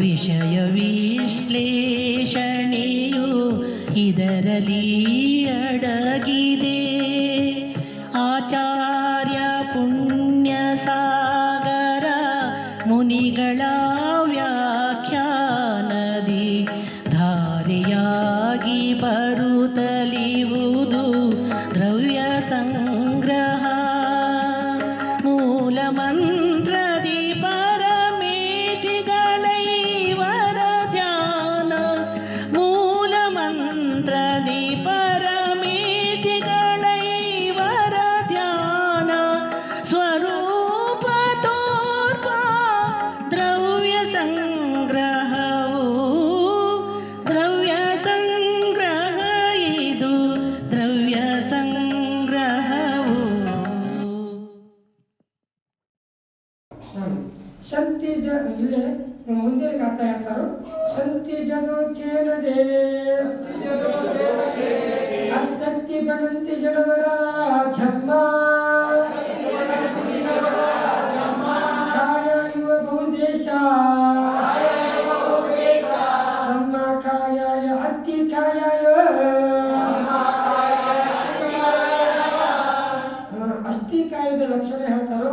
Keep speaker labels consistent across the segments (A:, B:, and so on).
A: ವಿಷಯ ವಿಶ್ಲೇಷಣೆಯು ಇದರಲ್ಲಿ ಅಡಗಿದೆ. ಆಚಾರ್ಯ ಪುಣ್ಯ ಸಾಗರ ಮುನಿಗಳ ವ್ಯಾಖ್ಯಾನದಿ ಧಾರಿಯಾಗಿ
B: ಬರುತ್ತಲಿವು. ಸಂತಿ ಜ ಇಲ್ಲೇ ಮುಂದಿನ ಗಾತ ಹೇಳ್ತಾರೋ. ಸಂತಿ ಜಗತ್ತೇನದೆ ಅಂತತ್ತಿ ಬಡಂತಿ ಜಡವರ ಛಮ್ಮ ಕಾಯಾಯುವ ಬಹುದೇಶ. ತಮ್ಮ ಕಾಯಾಯ ಅತ್ತಿ ಕಾಯಾಯ. ಅಸ್ಥಿ ಕಾಯದ ಲಕ್ಷಣ ಹೇಳ್ತಾರೋ.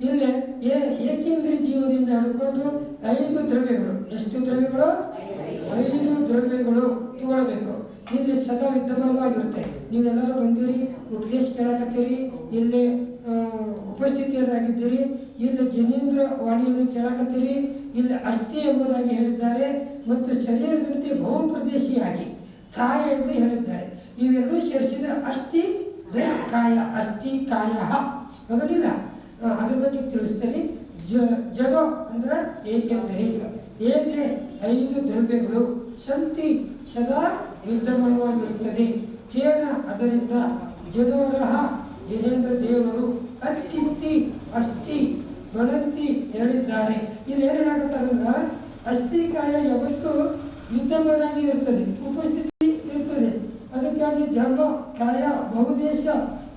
B: ಇಲ್ಲಿ ಏ ಏಕೇಂದ್ರಿ ಜೀವದಿಂದ ಹಿಡ್ಕೊಂಡು ಐದು ದ್ರವ್ಯಗಳು. ಎಷ್ಟು ದ್ರವ್ಯಗಳು? ಐದು ದ್ರವ್ಯಗಳು ತಗೊಳ್ಬೇಕು. ಇಲ್ಲಿ ಸದಾ ವಿದ್ಯಮಾನವಾಗಿರುತ್ತೆ. ನೀವೆಲ್ಲರೂ ಬಂದಿರಿ ಉಪದೇಶ ಕೇಳಕತ್ತೀರಿ ಇಲ್ಲಿ ಉಪಸ್ಥಿತಿಯರಾಗಿದ್ದೀರಿ ಇಲ್ಲಿ ಜನೇಂದ್ರ ವಾಣಿಯನ್ನು ಕೇಳಕತ್ತೀರಿ ಇಲ್ಲಿ ಅಸ್ಥಿ ಎಂಬುದಾಗಿ ಹೇಳಿದ್ದಾರೆ ಮತ್ತು ಶರೀರದಂತೆ ಬಹು ಪ್ರದೇಶಿಯಾಗಿ ಕಾಯ ಎಂದು ಹೇಳಿದ್ದಾರೆ. ಇವೆರಡೂ ಸೇರಿಸಿದರೆ ಅಸ್ಥಿ ಕಾಯ ಅಸ್ಥಿ ಕಾಯ ಹೌದಲಿಲ್ಲ ಆ, ಅದ್ರ ಬಗ್ಗೆ ತಿಳಿಸ್ತೇನೆ. ಜ, ಜಗ ಅಂದ್ರೆ ಏಕೆಂದರೆ ಹೇಗೆ ಐದು ದ್ರವ್ಯಗಳು ಸಂತಿ ಸದಾ ಯುದ್ಧಮಯವಾಗಿರುತ್ತದೆ ಕೇಳ ಅದರಿಂದ ಜಡೋರಹ, ಜನೇಂದ್ರ ದೇವರು, ಅತ್ತಿತ್ತಿ, ಅಸ್ಥಿ ಬಳಂತಿ ಹೇಳಿದ್ದಾರೆ. ಇಲ್ಲಿ ಅಸ್ಥಿ ಅಸ್ಥಿಕಾಯ ಯಾವತ್ತು ಯುದ್ಧಮಯವಾಗಿ ಇರ್ತದೆ, ಉಪಸ್ಥಿತಿ ಇರ್ತದೆ. ಅದಕ್ಕಾಗಿ ಜನ್ಮ, ಕಾಯ, ಬಹುದೇಶ,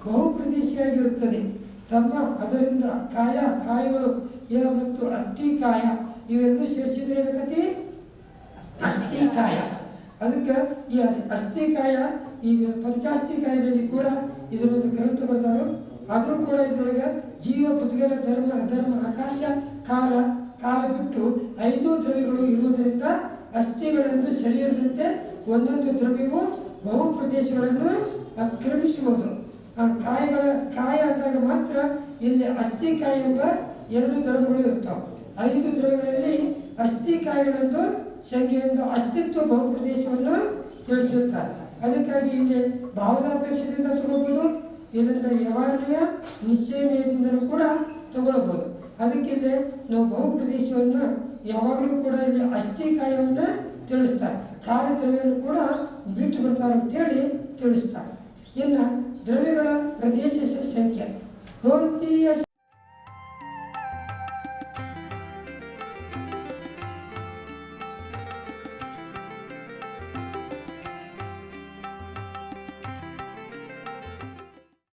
B: ಬಹುಪ್ರದೇಶಿಯಾಗಿರುತ್ತದೆ. ತಮ್ಮ ಅದರಿಂದ ಕಾಯ, ಕಾಯಗಳು ಏ ಮತ್ತು ಅತ್ತಿ ಕಾಯ ಇವೆರಡೂ ಸೇರಿಸಿದ್ರೆ ಏನಕತಿ ಅಸ್ಥಿಕಾಯ ಅದಕ್ಕೆ ಈ ಅಸ್ಥಿಕಾಯ ಈ ಪಂಚಾಸ್ತಿಕಾಯದಲ್ಲಿ ಕೂಡ ಇದರೊಂದು ಗ್ರಂಥ ಬರ್ತಾರೋ ಆದರೂ ಕೂಡ ಇದರೊಳಗೆ ಜೀವ ಪುದ್ಗಲ ಧರ್ಮ, ಅಧರ್ಮ, ಆಕಾಶ, ಕಾಲ ಕಾಲ ಬಿಟ್ಟು ಐದು ದ್ರವ್ಯಗಳು ಇರುವುದರಿಂದ ಅಸ್ಥಿಗಳನ್ನು ಸೆಳೆಯದಂತೆ ಒಂದೊಂದು ದ್ರವ್ಯವು ಬಹು ಪ್ರದೇಶಗಳನ್ನು ಆಕ್ರಮಿಸುವುದು. ಆ ಕಾಯಿಗಳ, ಕಾಯ ಆದಾಗ ಮಾತ್ರ ಇಲ್ಲಿ ಅಸ್ಥಿಕಾಯ ಎಂಬ ಎರಡು ಧರ್ಮಗಳು ಇರ್ತಾವೆ. ಐದು ದ್ರವಗಳಲ್ಲಿ ಅಸ್ಥಿಕಾಯಗಳೆಂದು ಸಂಖ್ಯೆಯಿಂದ ಅಸ್ತಿತ್ವ ಬಹುಪ್ರದೇಶವನ್ನು ತಿಳಿಸಿರ್ತಾರೆ. ಅದಕ್ಕಾಗಿ ಇಲ್ಲಿ ಭಾವನಾಪೇಕ್ಷದಿಂದ ತಗೋಬೋದು ಇದರಿಂದ ಯಾವಾಗಲೇ ನಿಶ್ಚಯದಿಂದಲೂ ಕೂಡ ತಗೊಳ್ಬೋದು. ಅದಕ್ಕೆ ಇಲ್ಲಿ ನಾವು ಬಹುಪ್ರದೇಶವನ್ನು ಯಾವಾಗಲೂ ಕೂಡ ಇಲ್ಲಿ ಅಸ್ಥಿಕಾಯವನ್ನು ತಿಳಿಸ್ತಾರೆ. ಕಾಲ ದ್ರವ್ಯವನ್ನು ಕೂಡ ಬಿಟ್ಟು ಬಿಡ್ತಾರೆ ಅಂತೇಳಿ ತಿಳಿಸ್ತಾರೆ. ಇನ್ನು ದ್ರವ್ಯಗಳ ಪ್ರದೇಶ ಸಂಖ್ಯೆ ಹೋಂತಿಯ